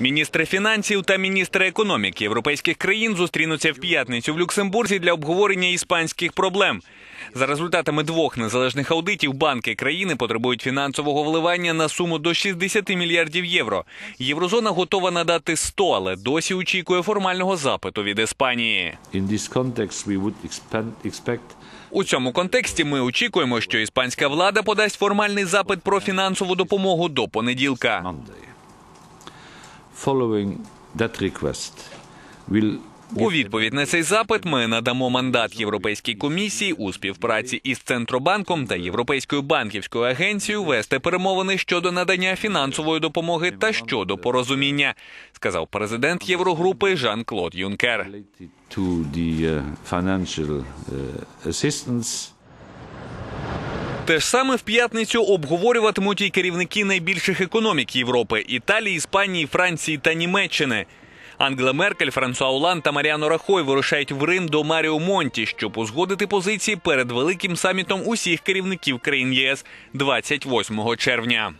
Міністри фінансів та міністри економіки європейських країн зустрінуться в п'ятницю в Люксембурзі для обговорення іспанських проблем. За результатами двох незалежних аудитів банки країни потребують фінансового вливання на суму до 60 мільярдів євро. Єврозона готова надати 100, але досі очікує формального запиту від Іспанії. У цьому контексті ми очікуємо, що іспанська влада подасть формальний запит про фінансову допомогу до понеділка. Following that request, У відповідь на цей запит ми надамо мандат Європейській комісії у співпраці із Центробанком та Європейською банківською агенцією вести перемовини щодо надання фінансової допомоги та щодо порозуміння, сказав президент Єврогрупи Жан-Клод Юнкер. Те ж саме в п'ятницю обговорюватимуть і керівники найбільших економік Європи Італії, Іспанії, Франції та Німеччини. Ангела Меркель, Франсуа Оланд та Маріано Рахой вирушають в Рим до Маріо Монті, щоб узгодити позиції перед великим самітом усіх керівників країн ЄС 28 червня.